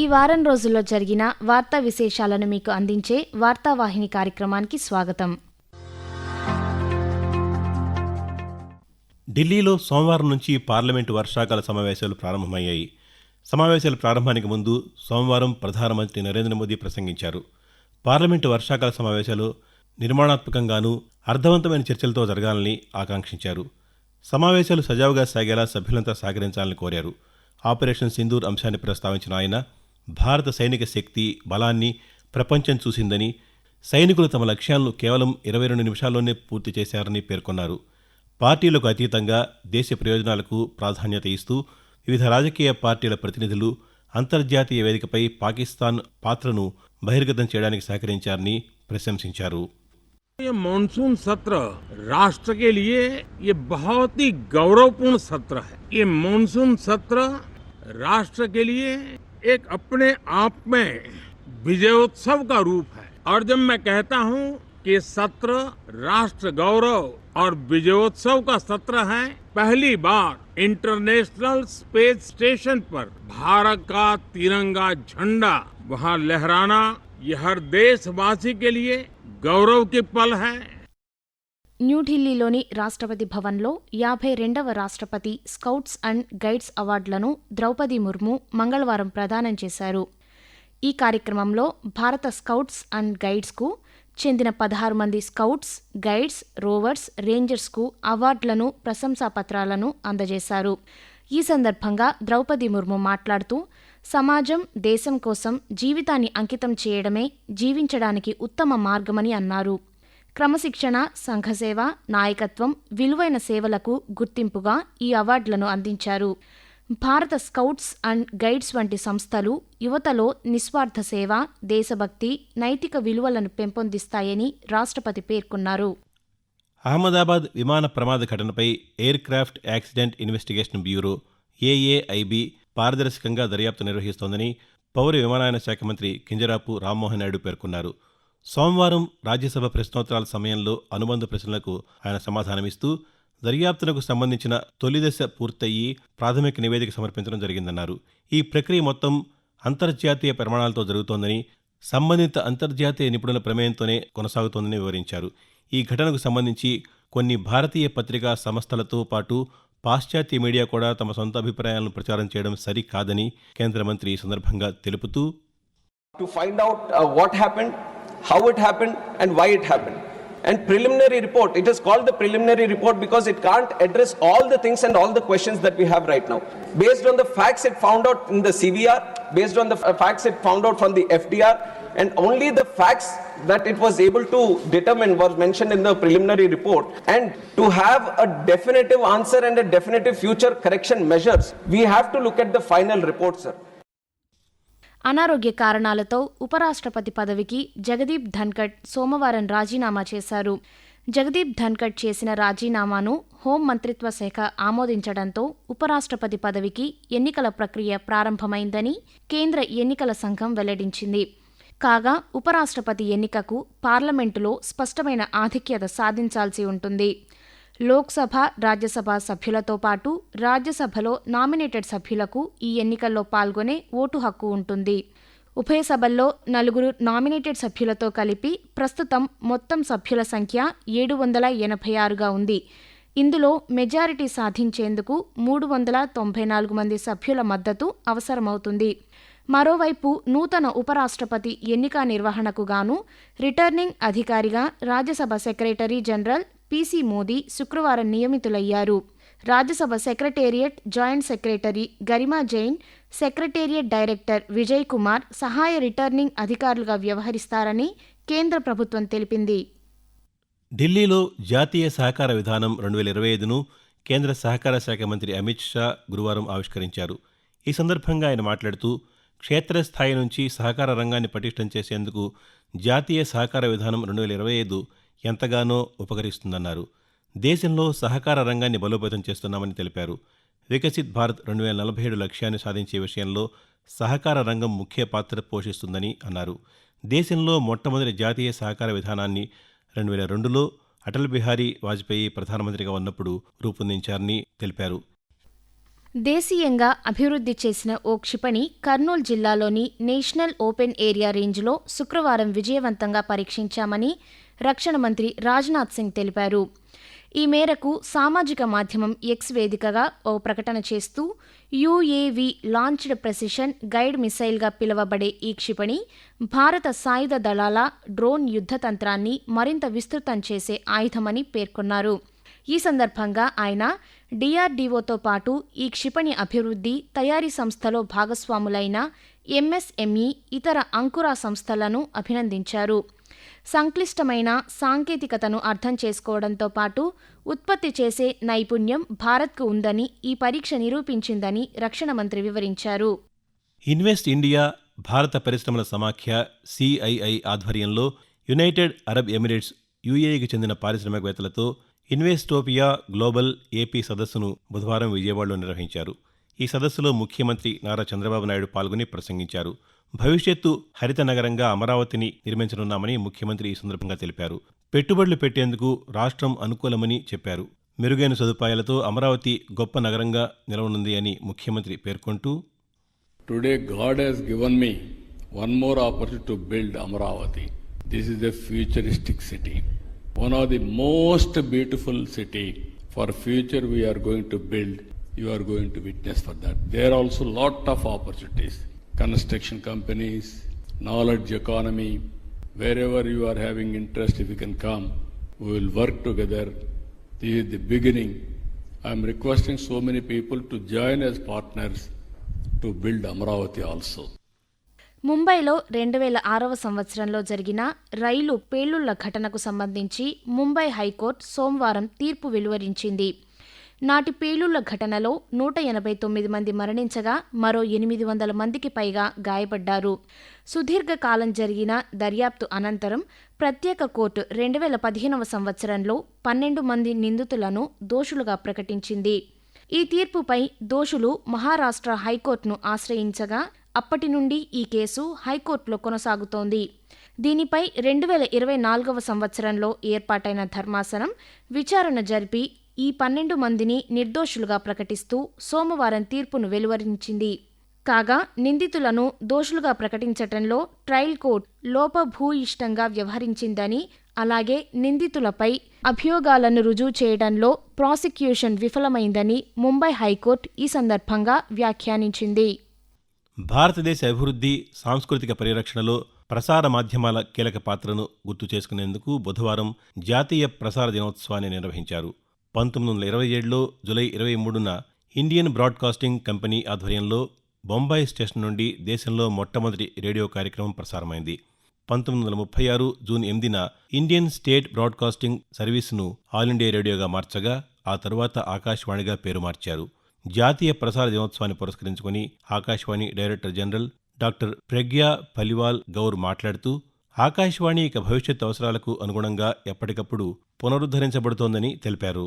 ఈ వారం రోజుల్లో జరిగిన వార్తా విశేషాలను మీకు అందించే వార్తావాహిని కార్యక్రమానికి స్వాగతం. ఢిల్లీలో సోమవారం నుంచి పార్లమెంటు వర్షాకాల సమావేశాలు ప్రారంభమయ్యాయి. సమావేశాల ప్రారంభానికి ముందు సోమవారం ప్రధానమంత్రి నరేంద్ర మోదీ ప్రసంగించారు. పార్లమెంటు వర్షాకాల సమావేశాలు నిర్మాణాత్మకంగానూ అర్థవంతమైన చర్చలతో జరగాలని ఆకాంక్షించారు. సమావేశాలు సజావుగా సాగేలా సభ్యులంతా సహకరించాలని కోరారు. ఆపరేషన్ సింధూర్ అంశాన్ని ప్రస్తావించిన ఆయన భారత సైనిక శక్తి బలాన్ని ప్రపంచం చూసిందని సైనికులు తమ లక్ష్యాలను కేవలం ఇరవై రెండు నిమిషాల్లోనే పూర్తి చేశారని పేర్కొన్నారు పార్టీలకు అతీతంగా దేశ ప్రయోజనాలకు ప్రాధాన్యత ఇస్తూ వివిధ రాజకీయ పార్టీల ప్రతినిధులు అంతర్జాతీయ వేదికపై పాకిస్తాన్ పాత్రను బహిర్గతం చేయడానికి సహకరించారని ప్రశంసించారు ये मॉनसून सत्र राष्ट्र के लिए ये बहुत ही गौरवपूर्ण सत्र है ये मॉनसून सत्र राष्ट्र के लिए एक अपने आप में विजयोत्सव का रूप है। और जब मैं कहता हूँ कि सत्र राष्ट्र गौरव और विजयोत्सव का सत्र है, पहली बार इंटरनेशनल स्पेस स्टेशन पर भारत का तिरंगा झंडा वहाँ लहराना ये हर देशवासी के लिए गौरव की पल है। న్యూఢిల్లీలోని రాష్ట్రపతి భవన్లో యాభై రెండవ రాష్ట్రపతి స్కౌట్స్ అండ్ గైడ్స్ అవార్డులను ద్రౌపది ముర్ము మంగళవారం ప్రదానం చేశారు. ఈ కార్యక్రమంలో భారత స్కౌట్స్ అండ్ గైడ్స్కు చెందిన పదహారు మంది స్కౌట్స్ గైడ్స్ రోవర్స్ రేంజర్స్కు అవార్డులను ప్రశంసాపత్రాలను అందజేశారు. ఈ సందర్భంగా ద్రౌపది ముర్ము మాట్లాడుతూ సమాజం దేశం కోసం జీవితాన్ని అంకితం చేయడమే జీవించడానికి ఉత్తమ మార్గమని అన్నారు. క్రమశిక్షణ సంఘసేవ నాయకత్వం విలువైన సేవలకు గుర్తింపుగా ఈ అవార్డులను అందించారు. భారత స్కౌట్స్ అండ్ గైడ్స్ వంటి సంస్థలు యువతలో నిస్వార్థ సేవ దేశభక్తి నైతిక విలువలను పెంపొందిస్తాయని రాష్ట్రపతి పేర్కొన్నారు. అహ్మదాబాద్ విమాన ప్రమాద ఘటనపై aircraft accident investigation bureau AAIB పారదర్శకంగా దర్యాప్తు నిర్వహిస్తోందని పౌర విమానయాన శాఖ మంత్రి కింజరాపు రామ్మోహన్ నాయుడు పేర్కొన్నారు. సోమవారం రాజ్యసభ ప్రశ్నోత్తరాల సమయంలో అనుబంధ ప్రశ్నలకు ఆయన సమాధానమిస్తూ దర్యాప్తునకు సంబంధించిన తొలి దశ పూర్తయి ప్రాథమిక నివేదిక సమర్పించడం జరిగిందన్నారు. ఈ ప్రక్రియ మొత్తం అంతర్జాతీయ ప్రమాణాలతో జరుగుతోందని సంబంధిత అంతర్జాతీయ నిపుణుల ప్రమేయంతోనే కొనసాగుతోందని వివరించారు. ఈ ఘటనకు సంబంధించి కొన్ని భారతీయ పత్రికా సంస్థలతో పాటు పాశ్చాత్య మీడియా కూడా తమ సొంత అభిప్రాయాలను ప్రచారం చేయడం సరికాదని కేంద్ర మంత్రి ఈ సందర్భంగా తెలుపుతూ to find out what happened how it happened, and why it happened. And preliminary report, it is called the preliminary report because it can't address all the things and all the questions that we have right now. Based on the facts it found out in the CVR, based on the facts it found out from the FDR, and only the facts that it was able to determine was mentioned in the preliminary report. And to have a definitive answer and a definitive future correction measures, we have to look at the final report, sir. అనారోగ్య కారణాలతో ఉపరాష్ట్రపతి పదవికి జగదీప్ ధన్కడ్ సోమవారం రాజీనామా చేశారు. జగదీప్ ధన్కడ్ చేసిన రాజీనామాను home మంత్రిత్వ శాఖ ఆమోదించడంతో ఉపరాష్ట్రపతి పదవికి ఎన్నికల ప్రక్రియ ప్రారంభమైందని కేంద్ర ఎన్నికల సంఘం వెల్లడించింది. కాగా ఉపరాష్ట్రపతి ఎన్నికకు పార్లమెంటులో స్పష్టమైన ఆధిక్యత సాధించాల్సి ఉంటుంది. లోక్సభ రాజ్యసభ సభ్యులతో పాటు రాజ్యసభలో నామినేటెడ్ సభ్యులకు ఈ ఎన్నికల్లో పాల్గొనే ఓటు హక్కు ఉంటుంది. ఉభయ సభల్లో నలుగురు నామినేటెడ్ సభ్యులతో కలిపి ప్రస్తుతం మొత్తం సభ్యుల సంఖ్య ఏడు వందల ఎనభై ఆరుగా ఉంది. ఇందులో మెజారిటీ సాధించేందుకు మూడు వందల తొంభై నాలుగు మంది సభ్యుల మద్దతు అవసరమవుతుంది. మరోవైపు నూతన ఉపరాష్ట్రపతి ఎన్నిక నిర్వహణకు గాను రిటర్నింగ్ అధికారిగా Rajya Sabha secretary general PC Modi శుక్రవారం నియమితులయ్యారు. Rajya Sabha secretariat joint secretary Garima Jain secretariat director Vijay Kumar సహాయ రిటర్నింగ్ అధికారులుగా వ్యవహరిస్తారని కేంద్ర ప్రభుత్వం తెలిపింది. ఢిల్లీలో జాతీయ సహకార విధానం రెండు వేల ఇరవై ఐదును కేంద్ర సహకార శాఖ మంత్రి అమిత్ షా గురువారం ఆవిష్కరించారు. ఈ సందర్భంగా ఆయన మాట్లాడుతూ క్షేత్రస్థాయి నుంచి సహకార రంగాన్ని పటిష్టం చేసేందుకు జాతీయ సహకార విధానం రెండు వేల ఇరవై ఐదు ఎంతగానో ఉపకరిస్తుందన్నారు. దేశంలో సహకార రంగాన్ని బలోపేతం చేస్తున్నామని తెలిపారు. వికసిత్ భారత్ రెండు వేల నలభై ఏడు లక్ష్యాన్ని సాధించే విషయంలో సహకార రంగం ముఖ్య పాత్ర పోషిస్తుందని అన్నారు. దేశంలో మొట్టమొదటి జాతీయ సహకార విధానాన్ని రెండు వేల రెండులో అటల్ బిహారీ వాజ్పేయి ప్రధానమంత్రిగా ఉన్నప్పుడు రూపొందించారని తెలిపారు. దేశీయంగా అభివృద్ధి చేసిన ఓ క్షిపణి కర్నూలు జిల్లాలోని నేషనల్ ఓపెన్ ఏరియా రేంజ్లో శుక్రవారం విజయవంతంగా పరీక్షించామని రక్షణ మంత్రి రాజ్నాథ్ సింగ్ తెలిపారు. ఈ మేరకు సామాజిక మాధ్యమం ఎక్స్ వేదికగా ఓ ప్రకటన చేస్తూ యుఏవి లాంచ్డ్ ప్రెసిషన్ గైడ్ మిసైల్గా పిలువబడే ఈ క్షిపణి భారత సాయుధ దళాల డ్రోన్ యుద్ధ తంత్రాన్ని మరింత విస్తృతం చేసే ఆయుధమని పేర్కొన్నారు. ఈ సందర్భంగా ఆయన డిఆర్డీఓతో పాటు ఈ క్షిపణి అభివృద్ధి తయారీ సంస్థలో భాగస్వాములైన ఎంఎస్ఎంఈ ఇతర అంకురా సంస్థలను అభినందించారు. సంక్లిష్టమైన సాంకేతికతను అర్థం చేసుకోవడంతో పాటు ఉత్పత్తి చేసే నైపుణ్యం భారత్కు ఉందని ఈ పరీక్ష నిరూపించిందని రక్షణ మంత్రి వివరించారు. ఇన్వెస్ట్ ఇండియా భారత పరిశ్రమల సమాఖ్య సిఐఐ ఆధ్వర్యంలో యునైటెడ్ అరబ్ ఎమిరేట్స్ యుఏఈకి చెందిన పారిశ్రామికవేత్తలతో ఇన్వెస్టోపియా గ్లోబల్ ఏపీ సదస్సును బుధవారం విజయవాడలో నిర్వహించారు. ఈ సదస్సులో ముఖ్యమంత్రి నారా చంద్రబాబు నాయుడు పాల్గొని ప్రసంగించారు. భవిష్యత్తు హరిత నగరంగా అమరావతిని నిర్మించనున్నామని ముఖ్యమంత్రి ఈ సందర్భంగా తెలిపారు. పెట్టుబడులు పెట్టేందుకు రాష్ట్రం అనుకూలమని చెప్పారు. మెరుగైన సదుపాయాలతో అమరావతి గొప్ప నగరంగా నిలవనుంది అని ముఖ్యమంత్రి పేర్కొంటూ today God has given me one more opportunity to build Amaravati this is a futuristic city one of the most beautiful city. For future, we are going to build. You are going to witness for that. There are also lot of opportunities. Construction companies, knowledge economy. Wherever you are having interest, if you can come, we will work together. This is the beginning. I am requesting so many people to join as partners to build Amravati also. ముంబైలో రెండు వేల ఆరవ సంవత్సరంలో జరిగిన రైలు పేలుళ్ళ ఘటనకు సంబంధించి Mumbai high court సోమవారం తీర్పు వెలువరించింది. నాటి పేలుళ్ళ ఘటనలో నూట ఎనభై తొమ్మిది మంది మరణించగా మరో ఎనిమిది వందల మందికి పైగా గాయపడ్డారు. సుదీర్ఘకాలం జరిగిన దర్యాప్తు అనంతరం ప్రత్యేక కోర్టు రెండు వేల పదిహేనవ సంవత్సరంలో పన్నెండు మంది నిందితులను దోషులుగా ప్రకటించింది. ఈ తీర్పుపై దోషులు మహారాష్ట్ర హైకోర్టును ఆశ్రయించగా అప్పటి నుండి ఈ కేసు హైకోర్టులో కొనసాగుతోంది. దీనిపై రెండు వేల ఇరవై నాలుగవ సంవత్సరంలో ఏర్పాటైన ధర్మాసనం విచారణ జరిపి ఈ పన్నెండు మందిని నిర్దోషులుగా ప్రకటిస్తూ సోమవారం తీర్పును వెలువరించింది. కాగా నిందితులను దోషులుగా ప్రకటించటంలో ట్రయల్ కోర్టు లోపభూయిష్టంగా వ్యవహరించిందని అలాగే నిందితులపై అభియోగాలను రుజువు చేయడంలో ప్రాసిక్యూషన్ విఫలమైందని ముంబై హైకోర్టు ఈ సందర్భంగా వ్యాఖ్యానించింది. భారతదేశ అభివృద్ధి సాంస్కృతిక పరిరక్షణలో ప్రసార మాధ్యమాల కీలక పాత్రను గుర్తు చేసుకునేందుకు బుధవారం జాతీయ ప్రసార దినోత్సవాన్ని నిర్వహించారు. పంతొమ్మిది వందల ఇరవై ఏడులో జులై ఇరవై మూడున ఇండియన్ బ్రాడ్కాస్టింగ్ కంపెనీ ఆధ్వర్యంలో బొంబాయి స్టేషన్ నుండి దేశంలో మొట్టమొదటి రేడియో కార్యక్రమం ప్రసారమైంది. పంతొమ్మిది వందల ముప్పై ఆరు జూన్ ఎనిమిదిన ఇండియన్ స్టేట్ బ్రాడ్కాస్టింగ్ సర్వీస్ను ఆల్ ఇండియా రేడియోగా మార్చగా ఆ తరువాత ఆకాశవాణిగా పేరు మార్చారు. జాతీయ ప్రసార దినోత్సవాన్ని పురస్కరించుకుని Akashvani director general doctor Pragya Paliwal Gaur మాట్లాడుతూ ఆకాశవాణి ఇక భవిష్యత్ అవసరాలకు అనుగుణంగా ఎప్పటికప్పుడు పునరుద్ధరించబడుతోందని తెలిపారు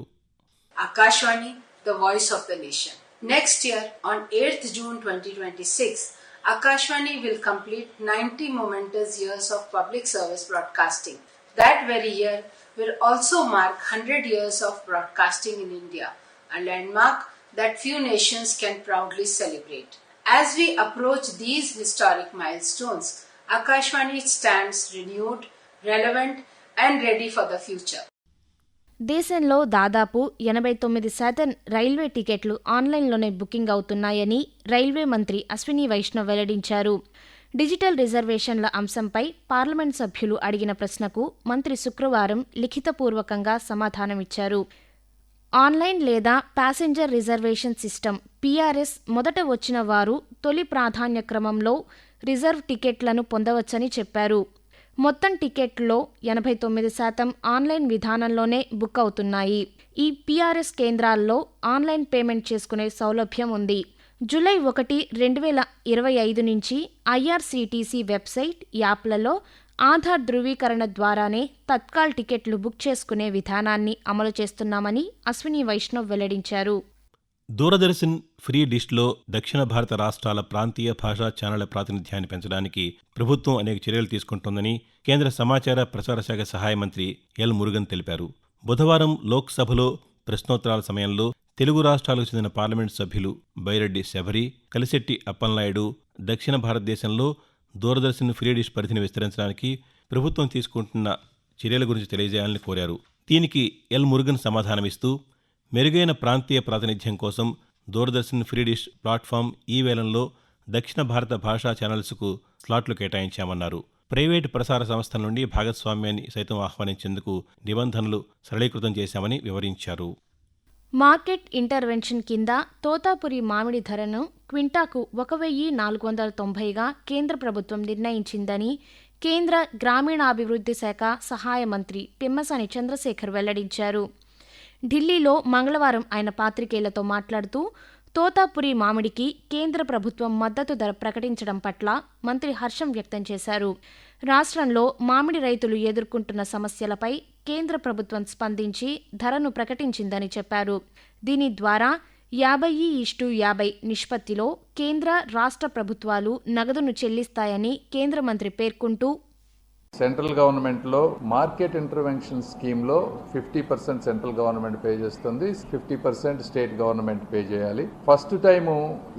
Akashvani the voice of the nation next year on eighth June twenty twenty six Akashvani will complete ninety momentous years of public service broadcasting that very year will also mark hundred years of broadcasting in India and landmark that few nations can proudly celebrate. As we approach these historic milestones, Akashwani stands renewed, relevant, and ready for the future. దేశంలో దాదాపు ఎనభై తొమ్మిది శాతం railway టికెట్లు ఆన్లైన్లోనే booking అవుతున్నాయని railway మంత్రి అశ్విని వైష్ణవ్ వెల్లడించారు డిజిటల్ రిజర్వేషన్ల అంశంపై పార్లమెంట్ సభ్యులు అడిగిన ప్రశ్నకు మంత్రి శుక్రవారం లిఖితపూర్వకంగా సమాధానమిచ్చారు ఆన్లైన్ లేదా ప్యాసింజర్ రిజర్వేషన్ సిస్టమ్ పీఆర్ఎస్ మొదట వచ్చిన వారు తొలి ప్రాధాన్య క్రమంలో రిజర్వ్ టికెట్లను పొందవచ్చని చెప్పారు. మొత్తం టికెట్లో ఎనభై తొమ్మిది శాతం ఆన్లైన్ విధానంలోనే బుక్ అవుతున్నాయి. ఈ పీఆర్ఎస్ కేంద్రాల్లో ఆన్లైన్ పేమెంట్ చేసుకునే సౌలభ్యం ఉంది. జూలై ఒకటి రెండు వేల ఇరవై ఐదు నుంచి ఐఆర్సీటీసీ వెబ్సైట్ యాప్లలో ఆధార్ ధృవీకరణ ద్వారానే తత్కాల్ టికెట్లు బుక్ చేసుకునే విధానాన్ని అమలు చేస్తున్నామని అశ్విని వైష్ణవ్ వెల్లడించారు. దూరదర్శన్ ఫ్రీ డిష్లో దక్షిణ భారత రాష్ట్రాల ప్రాంతీయ భాషా ఛానళ్ళ ప్రాతినిధ్యాన్ని పెంచడానికి ప్రభుత్వం అనేక చర్యలు తీసుకుంటోందని కేంద్ర సమాచార ప్రసార శాఖ సహాయ మంత్రి ఎల్ మురుగన్ తెలిపారు. బుధవారం లోక్సభలో ప్రశ్నోత్తరాల సమయంలో తెలుగు రాష్ట్రాలకు చెందిన పార్లమెంటు సభ్యులు బైరెడ్డి శబరి కలిశెట్టి అప్పలనాయుడు దక్షిణ భారతదేశంలో దూరదర్శన్ ఫ్రీ డిష్ పరిధిని విస్తరించడానికి ప్రభుత్వం తీసుకుంటున్న చర్యల గురించి తెలియజేయాలని కోరారు. దీనికి ఎల్ మురుగన్ సమాధానమిస్తూ మెరుగైన ప్రాంతీయ ప్రాతినిధ్యం కోసం దూరదర్శన్ ఫ్రీ డిష్ ప్లాట్ఫామ్ ఈ వేలంలో దక్షిణ భారత భాషా ఛానల్స్కు స్లాట్లు కేటాయించామన్నారు. ప్రైవేటు ప్రసార సంస్థల నుండి భాగస్వామ్యాన్ని సైతం ఆహ్వానించేందుకు నిబంధనలు సరళీకృతం చేశామని వివరించారు. మార్కెట్ ఇంటర్వెన్షన్ కింద తోతాపురి మామిడి ధరను క్వింటాకు ఒక వెయ్యి నాలుగు వందల తొంభైగా కేంద్ర ప్రభుత్వం నిర్ణయించిందని కేంద్ర గ్రామీణాభివృద్ధి శాఖ సహాయ మంత్రి పిమ్మసాని చంద్రశేఖర్ వెల్లడించారు. ఢిల్లీలో మంగళవారం ఆయన పాత్రికేయులతో మాట్లాడుతూ తోతాపురి మామిడికి కేంద్ర ప్రభుత్వం మద్దతు ధర ప్రకటించడం పట్ల మంత్రి హర్షం వ్యక్తం చేశారు. రాష్ట్రంలో మామిడి రైతులు ఎదుర్కొంటున్న సమస్యలపై కేంద్ర ప్రభుత్వం స్పందించి ధరను ప్రకటించిందని చెప్పారు. దీని ద్వారా యాభై ఇష్టు యాభై నిష్పత్తిలో కేంద్ర రాష్ట్ర ప్రభుత్వాలు నగదును చెల్లిస్తాయని కేంద్ర మంత్రి పేర్కొంటూ సెంట్రల్ గవర్నమెంట్లో మార్కెట్ ఇంటర్వెన్షన్ స్కీమ్లో fifty percent central government pay చేస్తుంది fifty percent state government pay చేయాలి. ఫస్ట్ టైము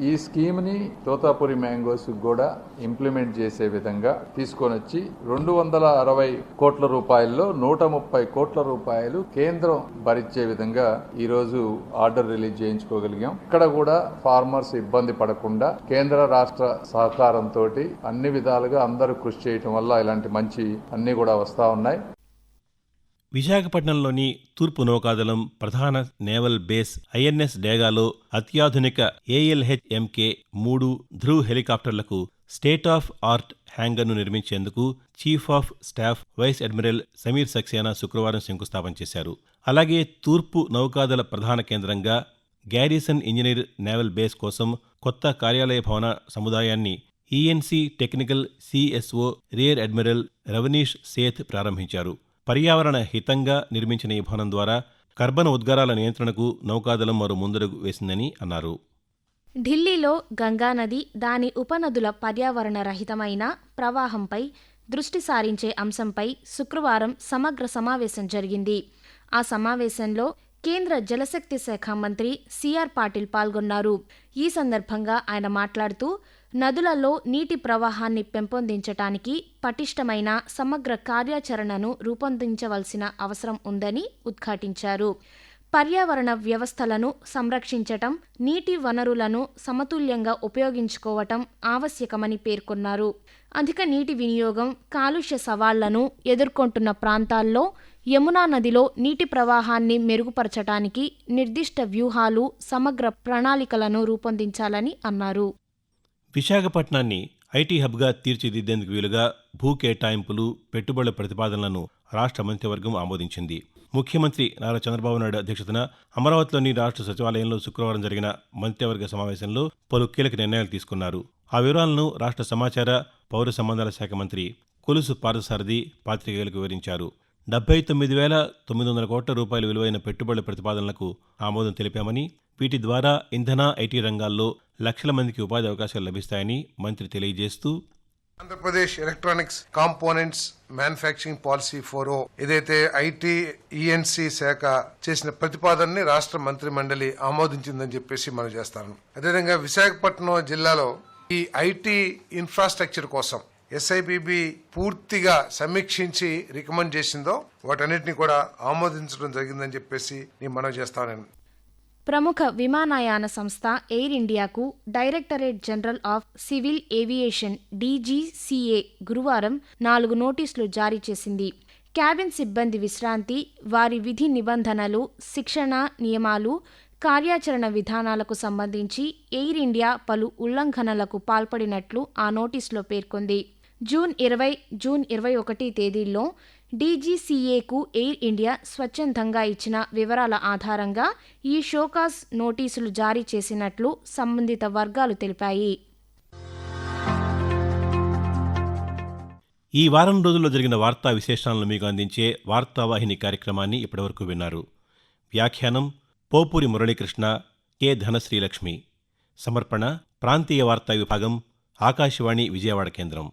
ఈ స్కీమ్ని తోతాపురి మ్యాంగోస్ కూడా ఇంప్లిమెంట్ చేసే విధంగా తీసుకొని వచ్చి రెండు వందల అరవై కోట్ల రూపాయల్లో నూట ముప్పై కోట్ల రూపాయలు కేంద్రం భరించే విధంగా ఈరోజు ఆర్డర్ రిలీజ్ చేయించుకోగలిగాం. ఇక్కడ కూడా ఫార్మర్స్ ఇబ్బంది పడకుండా కేంద్ర రాష్ట్ర సహకారంతో అన్ని విధాలుగా అందరూ కృషి చేయటం వల్ల ఇలాంటి మంచి అన్ని కూడా వస్తా ఉన్నాయి. విశాఖపట్నంలోని తూర్పు నౌకాదళం ప్రధాన నేవల్ బేస్ ఐఎన్ఎస్ డేగాలో అత్యాధునిక ఏఎల్హెచ్ఎంకే మూడు ధ్రువ్ హెలికాప్టర్లకు స్టేట్ ఆఫ్ ఆర్ట్ హ్యాంగర్ను నిర్మించేందుకు chief of staff vice admiral Sameer Saxena శుక్రవారం శంకుస్థాపన చేశారు. అలాగే తూర్పు నౌకాదళ ప్రధాన కేంద్రంగా గ్యారిసన్ ఇంజనీర్ నేవల్ బేస్ కోసం కొత్త కార్యాలయ భవన సముదాయాన్ని ENC technical CSO rear admiral Ravneesh Seth ప్రారంభించారు. పర్యావరణ హితంగా నిర్మించిన ఈ భవనం ద్వారా కర్బన ఉద్గారాల నియంత్రణకు నౌకాదళం మరో ముందడుగు వేసిందని అన్నారు. ఢిల్లీలో గంగానది దాని ఉపనదుల పర్యావరణ రహితమైన ప్రవాహంపై దృష్టి సారించే అంశంపై శుక్రవారం సమగ్ర సమావేశం జరిగింది. ఆ సమావేశంలో కేంద్ర జలశక్తి శాఖ మంత్రి సిఆర్ పాటిల్ పాల్గొన్నారు. ఈ సందర్భంగా ఆయన మాట్లాడుతూ నదులలో నీటి ప్రవాహాన్ని పెంపొందించటానికి పటిష్టమైన సమగ్ర కార్యాచరణను రూపొందించవలసిన అవసరం ఉందని ఉద్ఘాటించారు. పర్యావరణ వ్యవస్థలను సంరక్షించటం నీటి వనరులను సమతుల్యంగా ఉపయోగించుకోవటం ఆవశ్యకమని పేర్కొన్నారు. అధిక నీటి వినియోగం కాలుష్య సవాళ్ళను ఎదుర్కొంటున్న ప్రాంతాల్లో యమునా నదిలో నీటి ప్రవాహాన్ని మెరుగుపరచటానికి నిర్దిష్ట వ్యూహాలు సమగ్ర ప్రణాళికలను రూపొందించాలని అన్నారు. విశాఖపట్నాన్ని ఐటీ హబ్గా తీర్చిదిద్దేందుకు వీలుగా భూ కేటాయింపులు పెట్టుబడుల ప్రతిపాదనలను రాష్ట్ర మంత్రివర్గం ఆమోదించింది. ముఖ్యమంత్రి నారా చంద్రబాబు నాయుడు అధ్యక్షతన అమరావతిలోని రాష్ట్ర సచివాలయంలో శుక్రవారం జరిగిన మంత్రివర్గ సమావేశంలో పలు కీలక నిర్ణయాలు తీసుకున్నారు. ఆ వివరాలను రాష్ట్ర సమాచార పౌర సంబంధాల శాఖ మంత్రి కొలుసు పార్థసారథి పాత్రికేయులకు వివరించారు. డెబ్బై తొమ్మిది వేల తొమ్మిది వందల కోట్ల రూపాయల విలువైన పెట్టుబడుల ప్రతిపాదనలకు ఆమోదం తెలిపామని వీటి ద్వారా ఇంధన ఐటీ రంగాల్లో లక్షల మందికి ఉపాధి అవకాశాలు లభిస్తాయని మంత్రి తెలియజేస్తూ Andhra Pradesh electronics components manufacturing policy four O ఏదైతే ఐటీ ఈఎన్సీ శాఖ చేసిన ప్రతిపాదనని రాష్ట్ర మంత్రి మండలి ఆమోదించిందని చెప్పేసి మనం చేస్తాను. అదేవిధంగా విశాఖపట్నం జిల్లాలో ఈ ఐటీ ఇన్ఫ్రాస్ట్రక్చర్ కోసం ఎస్ఐబిబి పూర్తిగా సమీక్షించి రికమెండ్ చేసిందో వాటన్నిటిని కూడా ఆమోదించడం జరిగిందని చెప్పేసి నేను మనవి చేస్తాను ప్రముఖ విమానయాన సంస్థ ఎయిర్ ఇండియాకు directorate general of civil aviation DGCA గురువారం నాలుగు నోటీసులు జారీ చేసింది. క్యాబిన్ సిబ్బంది విశ్రాంతి వారి విధి నిబంధనలు శిక్షణ నియమాలు కార్యాచరణ విధానాలకు సంబంధించి ఎయిర్ ఇండియా పలు ఉల్లంఘనలకు పాల్పడినట్లు ఆ నోటీసులో పేర్కొంది. జూన్ ఇరవై జూన్ ఇరవై ఒకటి తేదీల్లో డీజీసీఏకు ఎయిర్ ఇండియా స్వచ్ఛందంగా ఇచ్చిన వివరాల ఆధారంగా ఈ షోకాస్ నోటీసులు జారీ చేసినట్లు సంబంధిత వర్గాలు తెలిపాయి. ఈ వారం రోజుల్లో జరిగిన వార్తా విశేషాలను మీకు అందించే వార్తావాహిని కార్యక్రమాన్ని ఇప్పటివరకు విన్నారు. వ్యాఖ్యానం పోపూరి మురళీకృష్ణ కె ధనశ్రీలక్ష్మి. సమర్పణ ప్రాంతీయ వార్తా విభాగం ఆకాశవాణి విజయవాడ కేంద్రం.